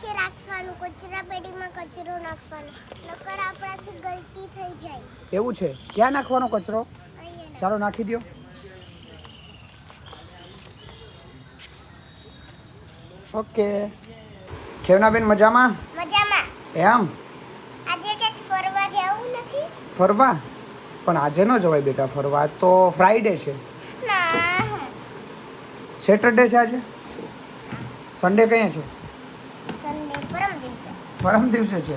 વચ્ચે રાખવાનું કચરા પેટીમાં કચરો નાખવાનો. નકર આપણાથી ગલતી થઈ જાય. એવું છે? ક્યાં નાખવાનો કચરો? ચાલો નાખી દો ઓકે. ખેવનાબેન મજામાં? મજામાં. એમ? આજે કંઈક ફરવા જવું નથી? ફરવા? પણ આજે ન જવાય બેટા ફરવા. તો ફ્રાઈડે છે. ના. સેટરડે છે આજે? સન્ડે કયા છે? પરમ દિવસે છે.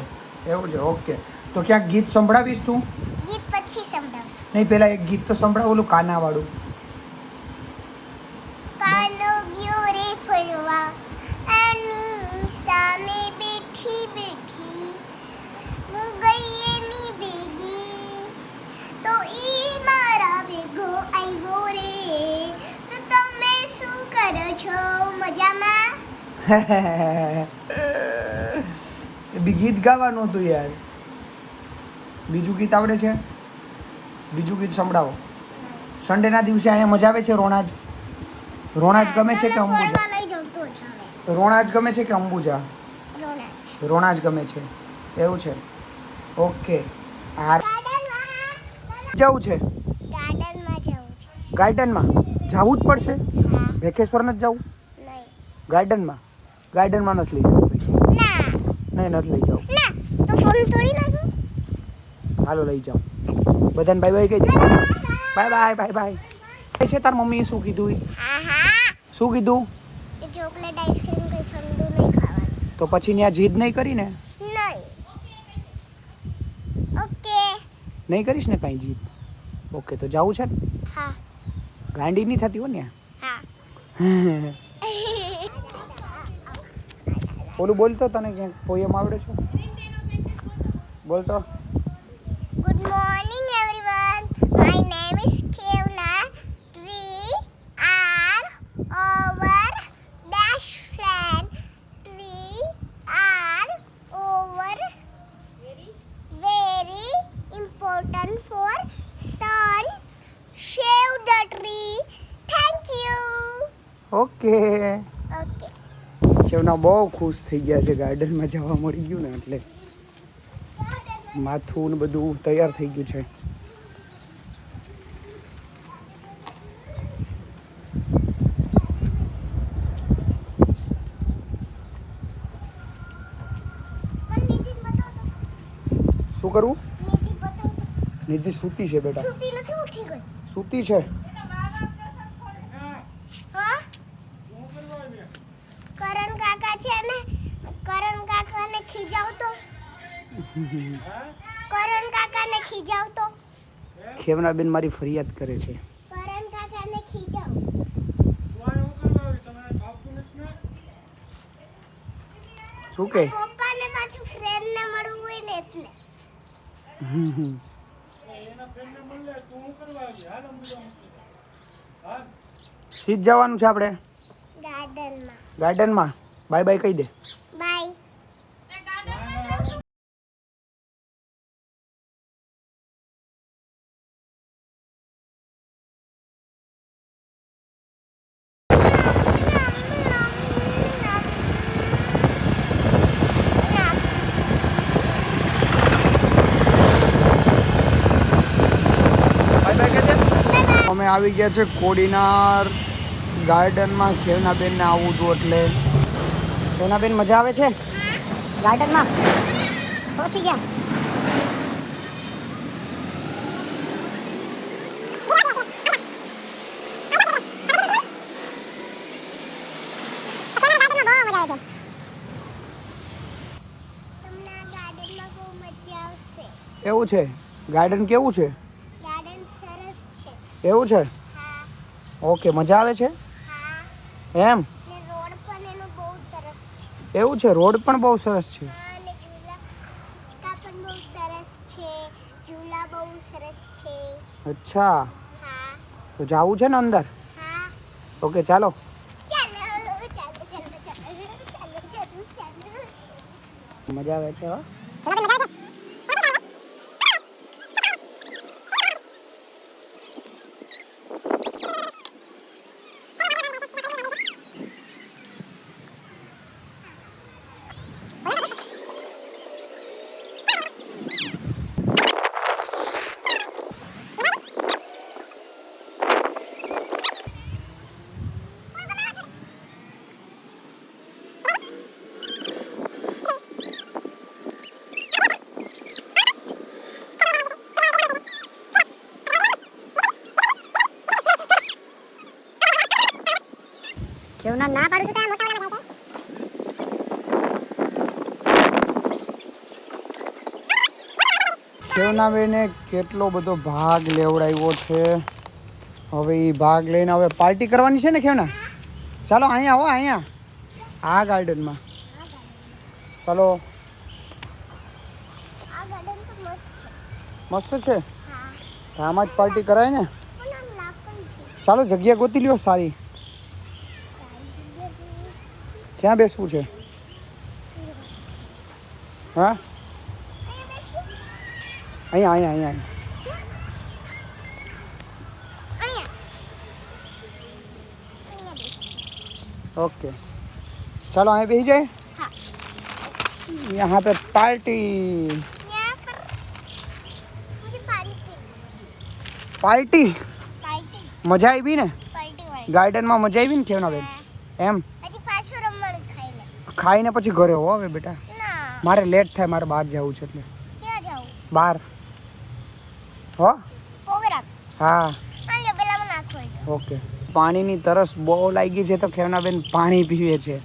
એવું છે ઓકે. તો ક્યાંક ગીત સંભળાવીશ તું? ગીત પછી સંભળાવશું. નહીં પેલા એક ગીત તો સંભળાવ ઓલું કાનો ગયો રે ફરવા. એની સામે બેઠી બેઠી. હું બેગી તો ઈ મારા ભેગો આવ્યો રે. તો તમે શું કરો છો? મજામાં? બી ગીત ગાવાનું હતું યાર. બીજું ગીત આવડે છે? બીજું ગીત સંભળાવો. સન્ડેના દિવસે અહીંયા મજા આવે છે રોણાજ? રોણાજ ગમે છે કે અંબુજા? રોણાજ ગમે છે કે અંબુજા? રોણાજ. ગમે છે. એવું છે. ઓકે. જવું છે? ગાર્ડનમાં જવું જ પડશે? વેકેશ્વર જ જવું? ગાર્ડનમાં? ગાર્ડનમાં નથી લઈ નહીં નથી લઈ જાઉં. ના તો ફોન તોડી નાખો. હાલો લઈ જાઉં. બધાને બાય બાય કહી દે બાય બાય બાય બાય કઈ છે તાર મમ્મીએ શું કીધું શું કીધું? ચોકલેટ આઈસ્ક્રીમ કઈ ઠંડુ નહીં ખાવાનું. તો પછી ત્યાં જીદ નહીં કરી ને? નહીં. ઓકે. નહીં કરીશ ને કાંઈ જીદ? ઓકે તો જવું છે ને? હા. ગાંડી નહીં થતી હો ને હા. ઓલું બોલતો તને ક્યાંક પોયમ આવડે છે? બોલતો good morning everyone my name is કેવના tree are our dash friend tree are our very important for sun save the tree thank you okay શેવના બહુ ખુશ થઈ ગયા છે ગાર્ડનમાં જવા મળી ગયું ને એટલે માથું ને બધું તૈયાર થઈ ગયું છે. પણ નીતિ બતાવો શું કરવું? નીતિ બતાવો નિધિ સૂતી છે બેટા. સુતી નથી ઉઠી ગઈ સૂતી છે હા કરણ કાકા છે ને કરણ કાકાને ખીજાવતો કરણ કાકાને ખીજાવતો ખેમના બેન મારી ફરિયાદ કરે છે. કરણ કાકાને ખીજાવ. શું કે પપ્પાને પાછું ફ્રેન્ડને મળવું હોય ને એટલે. સીધ જવાનું છે આપણે? ગાર્ડનમાં. ગાર્ડનમાં? બાય બાય કહી દે. આવી ગયા છે કોડીનાર ગાર્ડનમાં. ખેલનાબેનને આવું હતું એટલે. ખેલનાબેન મજા આવે છે? ગાર્ડનમાં? પહોંચી ગયા. એવું છે? ગાર્ડન કેવું છે? એવું છે? ઓકે મજા આવે છે? એમ? એવું છે? રોડ પણ બહુ સરસ છે? અચ્છા. તો જાવું છે ને અંદર? ઓકે ચાલો. મજા આવે છે હા. મારું નામ ના પાડું તો આ મોટા વાળા છે. શેવનાબેને કેટલો બધો ભાગ લેવડાવ્યો છે. હવે એ ભાગ લઈને હવે પાર્ટી કરવાની છે ને ખેવના? ચાલો અહીંયા આવો અહીંયા. આ ગાર્ડનમાં. ચાલો. મસ્ત છે. આમાં જ પાર્ટી કરાય ને? ચાલો જગ્યા ગોતી લ્યો સારી. ક્યાં બેસવું છે હા અહીંયા અહીંયા અહીંયા અહીંયા અહીંયા બેસ. ओके चलो અહીં બેસી જાય હા यहाँ पे पार्टी यहाँ पर मुझे पानी पी પાર્ટી પાર્ટી મજા આવી ને પાર્ટી વાળી ગાર્ડનમાં મજા આવી ને કેવના બેન હા. એમ ખાઈને પછી ઘરે હો હવે બેટા. મારે લેટ થાય મારે બહાર જવું છે એટલે. બહાર. હો? હા. ઓકે. પાણીની તરસ બહુ લાગી છે તો ખેવનાબેન પાણી પીવે છે.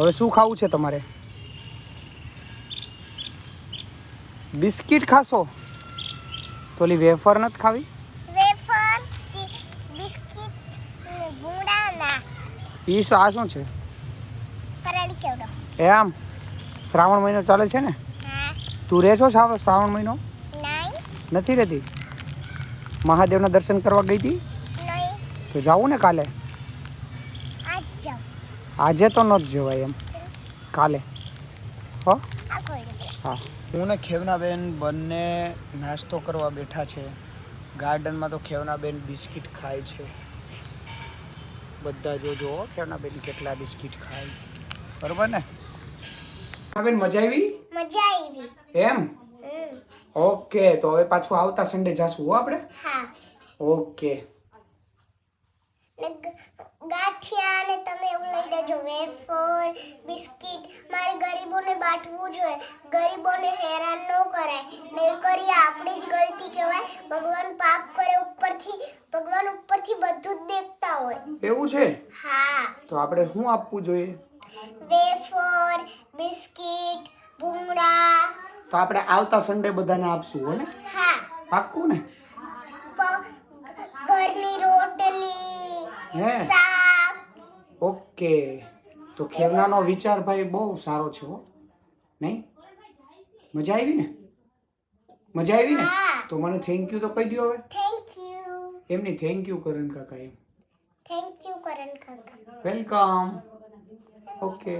હવે શું ખાવું છે તમારે? બિસ્કિટ ખાશો? તો ઓલી વેફર નથી ખાવી? વેફર બિસ્કિટ ને ભૂંગળા ના. એ શું આ શું છે? એમ શ્રાવણ મહિનો ચાલે છે ને? તું રહે છો શ્રાવણ મહિનો? નથી રહેતી? મહાદેવના દર્શન કરવા ગઈ હતી? તો જાવું ને કાલે? આજે તો ન જ જવાય એમ. કાલે. હો? હા હું. ને ખેવનાબેન બંને નાસ્તો કરવા બેઠા છે. ગાર્ડનમાં તો ખેવનાબેન બિસ્કિટ ખાય છે. બધા જો જુઓ ખેવનાબેન કેટલા બિસ્કિટ ખાય. બરોબર ને? બેન મજા આવી? મજા આવી. એમ? ઓકે તો હવે પાછું આવતા સન્ડે જાશું હો આપણે? હા. ઓકે. ગાંઠિયા ને તમે એવું લઈ દેજો વેફર બિસ્કિટ. મારે ગરીબોને બાંટવું જોઈએ ગરીબોને હેરાન ન કરાય. નહીં કરી આપણી જ ગલતી કહેવાય. ભગવાન પાપ કરે ઉપરથી ભગવાન ઉપરથી બધું જ દેખતા હોય. એવું છે? હા. તો આપણે શું આપવું જોઈએ? વેફર બિસ્કિટ ભૂંગળા. તો આપણે આવતા સન્ડે બધાને આપશું હો ને? હા. પાક્કું ને? ઘરની રોટલી હે? શાક. ઓકે. તો ખેવનાનો વિચાર ભાઈ બહુ સારો છે હો. નહીં? મજા આવી ને? મજા આવી ને? તો મને થેન્ક યુ તો કહી દો હવે. થેન્ક યુ એમની થેન્ક યુ કરણ કાકા એમ. થેન્ક યુ કરણ કાકા. Welcome okay